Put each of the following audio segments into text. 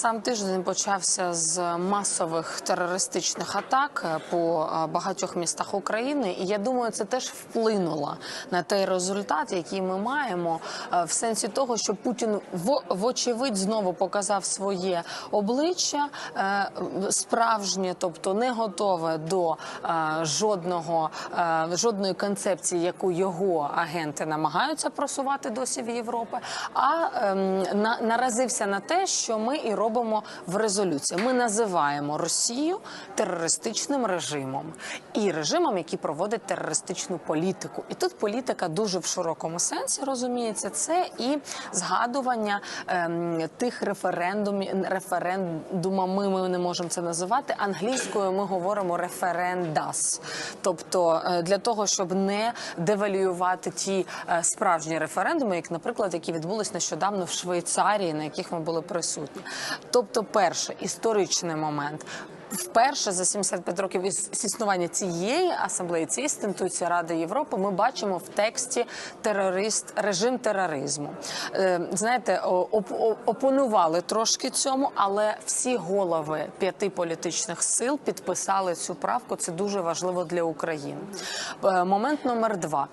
Сам тиждень почався з масових терористичних атак по е, багатьох містах України, і я думаю, це теж вплинуло на той результат, який ми маємо, е, в сенсі того, що Путін вочевидь знову показав своє обличчя е, справжнє, тобто не готове до жодного жодної концепції, яку його агенти намагаються просувати досі в Європі, а ем, на, наразився на те, що ми і робимо в резолюції. Ми називаємо Росію терористичним режимом і режимом, який проводить терористичну політику. І тут політика дуже в широкому сенсі розуміється. Це і згадування ем, тих референдумів референдумами. Ми не можемо це називати англійською. Ми говоримо референдас, тобто е, для того, щоб не девалювати ті е, справжні референдуми, як, наприклад, які відбулись нещодавно в Швейцарії, на яких ми були присутні. Тобто, перше історичний момент. Вперше за 75 років із існування цієї асамблеї, цієї інституції Ради Європи, ми бачимо в тексті терорист режим тероризму. Е, знаєте, опонували трошки цьому, але всі голови п'яти політичних сил підписали цю правку. Це дуже важливо для України. Е, момент номер два.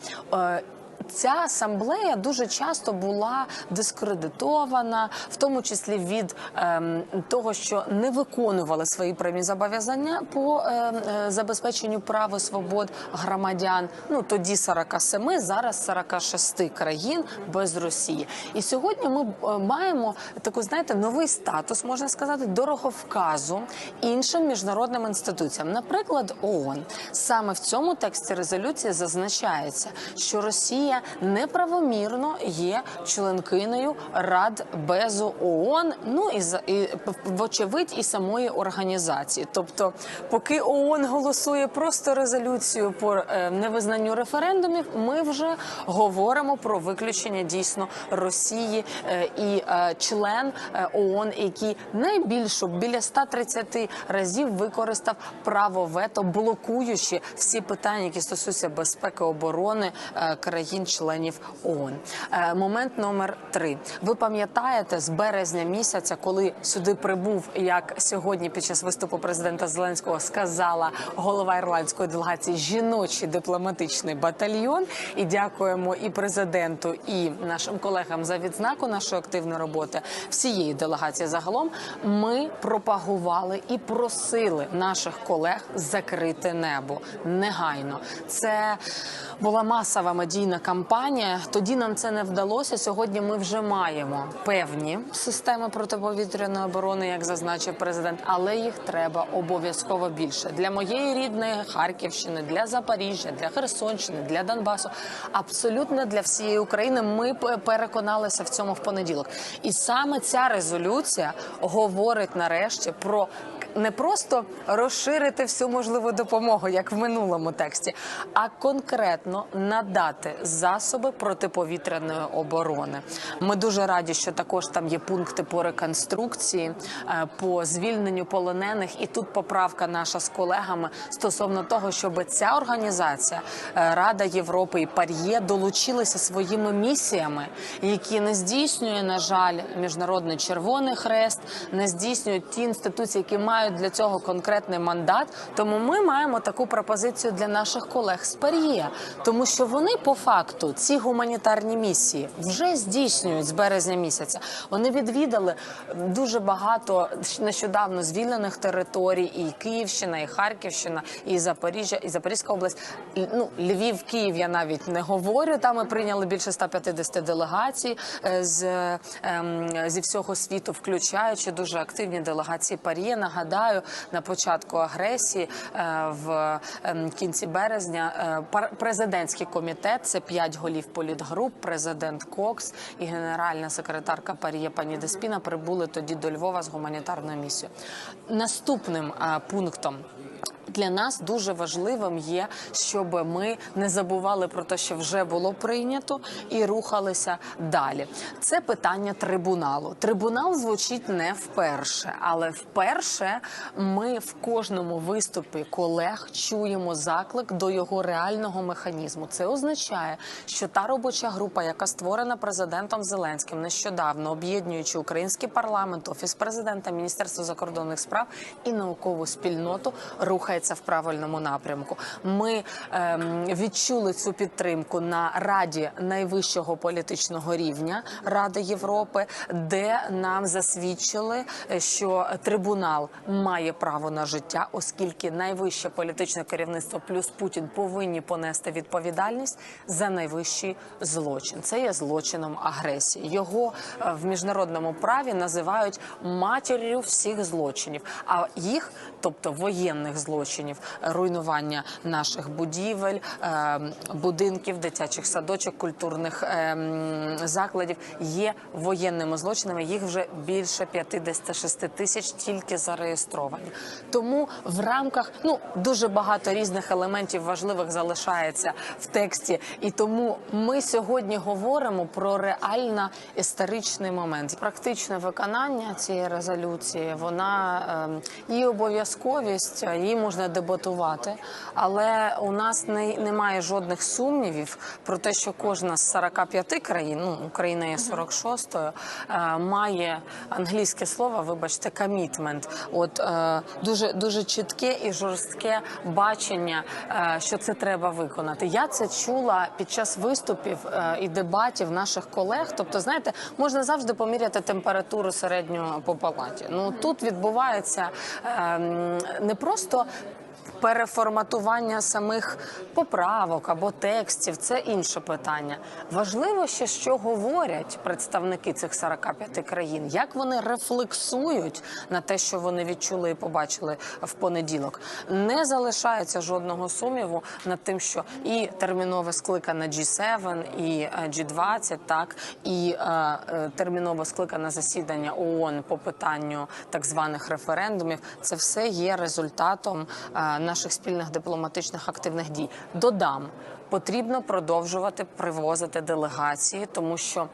Ця асамблея дуже часто була дискредитована, в тому числі від ем, того, що не виконували свої прямі зобов'язання по ем, забезпеченню прав і свобод громадян. Ну тоді 47, зараз 46 країн без Росії. І сьогодні ми е, маємо таку, знаєте, новий статус, можна сказати, дороговказу іншим міжнародним інституціям, наприклад, ООН. Саме в цьому тексті резолюції зазначається, що Росія неправомірно є членкиною Радбезу ООН, ну і за і вочевидь і самої організації. Тобто, поки ООН голосує просто резолюцію по е, невизнанню референдумів, ми вже говоримо про виключення дійсно Росії е, і е, член е, ООН, який найбільшу біля 130 разів використав право вето, блокуючи всі питання, які стосуються безпеки оборони е, країн-членів ООН. Е, Момент номер три. Ви пам'ятаєте з березня місяця, коли сюди прибув, як сьогодні під час виступу президента Зеленського сказала голова ірландської делегації жіночий дипломатичний батальйон. І дякуємо і президенту, і нашим колегам за відзнаку нашої активної роботи всієї делегації. Загалом ми пропагували і просили наших колег закрити небо негайно. Це була масова медійна кампанія. Тоді нам це не вдалося. Сьогодні ми вже маємо певні системи протиповітряної оборони, як зазначив президент, але їх треба обов'язково більше для моєї рідної Харківщини, для Запоріжжя, для Херсонщини, для Донбасу. Абсолютно для всієї України. Ми переконалися в цьому в понеділок. І саме ця резолюція говорить нарешті про не просто розширити всю можливу допомогу, як в минулому тексті, а конкретно надати засоби протиповітряної оборони. Ми дуже раді, що також там є пункти по реконструкції, е, по звільненню полонених. І тут поправка наша з колегами стосовно того, щоб ця організація е, Рада Європи і Пар'є долучилися своїми місіями, які не здійснює, на жаль, міжнародний червоний хрест, не здійснюють ті інституції, які мають для цього конкретний мандат. Тому ми маємо таку пропозицію для наших колег з Пар'є, тому що вони по факту ці гуманітарні місії вже здійснюють з березня місяця. Вони відвідали дуже багато нещодавно звільнених територій, і Київщина, і Харківщина, і Запоріжжя, і Запорізька область. Ну Львів, Київ я навіть не говорю. Там ми прийняли більше 150 делегацій е, з ем, зі всього світу, включаючи дуже активні делегації Пар'є. Нагадаю, на початку агресії е, в ем, кінці березня е, президентський комітет це п'ять голів політгруп, президент Кокс і генеральна секретарка Парія пані Деспіна прибули тоді до Львова з гуманітарною місією. Наступним е, пунктом Для нас дуже важливим є, щоб ми не забували про те, що вже було прийнято, і рухалися далі. Це питання трибуналу. Трибунал звучить не вперше, але вперше ми в кожному виступі колег чуємо заклик до його реального механізму. Це означає, що та робоча група, яка створена президентом Зеленським нещодавно, об'єднуючи український парламент, офіс президента, міністерство закордонних справ і наукову спільноту, рухається в правильному напрямку. Ми ем, відчули цю підтримку на раді найвищого політичного рівня Ради Європи, де нам засвідчили, е, що трибунал має право на життя, оскільки найвище політичне керівництво плюс Путін повинні понести відповідальність за найвищий злочин. Це є злочином агресії. Його е, в міжнародному праві називають матір'ю всіх злочинів. А їх, тобто воєнних злочинів, руйнування наших будівель, е, будинків, дитячих садочок, культурних е, закладів, є воєнними злочинами. Їх вже більше 56 тисяч тільки зареєстровані. Тому в рамках ну дуже багато різних елементів важливих залишається в тексті, і тому ми сьогодні говоримо про реально історичний момент. Практичне виконання цієї резолюції вона ем, її обов'язковість, її можна дебатувати, але у нас не, немає жодних сумнівів про те, що кожна з 45 країн, ну Україна є 46-ю, е, має англійське слово, вибачте, комітмент. От е, дуже дуже чітке і жорстке бачення, е, що це треба виконати. Я це чула під час виступів е, і дебатів наших колег. Тобто, знаєте, можна завжди поміряти температуру середнього по палаті. Ну тут відбувається е, не просто переформатування самих поправок або текстів це інше питання. Важливо ще, що говорять представники цих 45 країн, як вони рефлексують на те, що вони відчули і побачили в понеділок. Не залишається жодного сумніву над тим, що і термінове скликане G7, і е, G20, так і е, е, терміново скликане засідання ООН по питанню так званих референдумів. Це все є результатом е, наших спільних дипломатичних активних дій. Додам. Потрібно продовжувати привозити делегації, тому що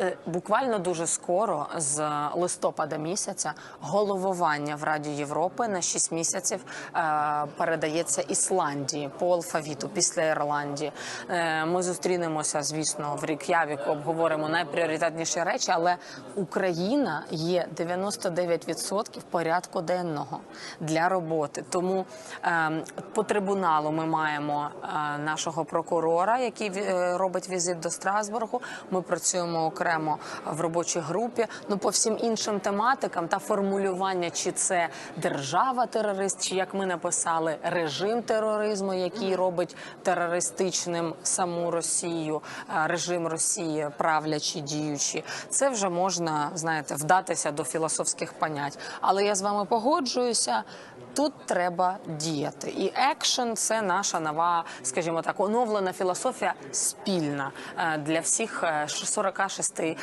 е, буквально дуже скоро, з листопада місяця, головування в Раді Європи на 6 місяців е, передається Ісландії по алфавіту після Ірландії. Е, Ми зустрінемося, звісно, в Рік'явіку, обговоримо найпріоритетніші речі, але Україна є 99% порядку денного для роботи. Тому е, по трибуналу ми маємо е, нашого прокурора, який е, робить візит до Страсбургу. Ми працюємо окремо в робочій групі. Ну по всім іншим тематикам та формулювання, чи це держава-терорист, чи як ми написали, режим тероризму, який робить терористичним саму Росію, е, режим Росії, правлячі діючі. Це вже можна знаєте вдатися до філософських понять. Але я з вами погоджуюся. Тут треба діяти, і екшен це наша нова, скажімо так, оновлена філософія спільна е, для всіх е, 46 е,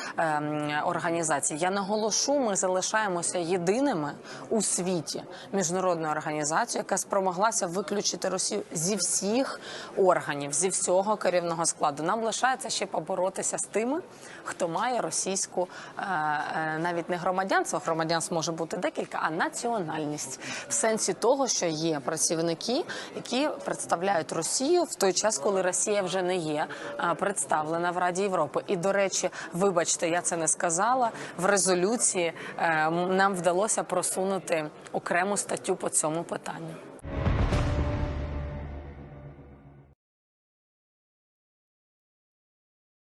організацій. Я наголошу, ми залишаємося єдиними у світі міжнародною організацією, яка спромоглася виключити Росію зі всіх органів, зі всього керівного складу. Нам лишається ще поборотися з тими, хто має російську е, е, навіть не громадянство, громадянство може бути декілька, а національність в сенсі того, що є працівники, які представляють Росію в той час, коли Росія вже не є е, представлена в Раді Європи. І до речі, вибачте, я це не сказала. В резолюції е, нам вдалося просунути окрему статтю по цьому питанню.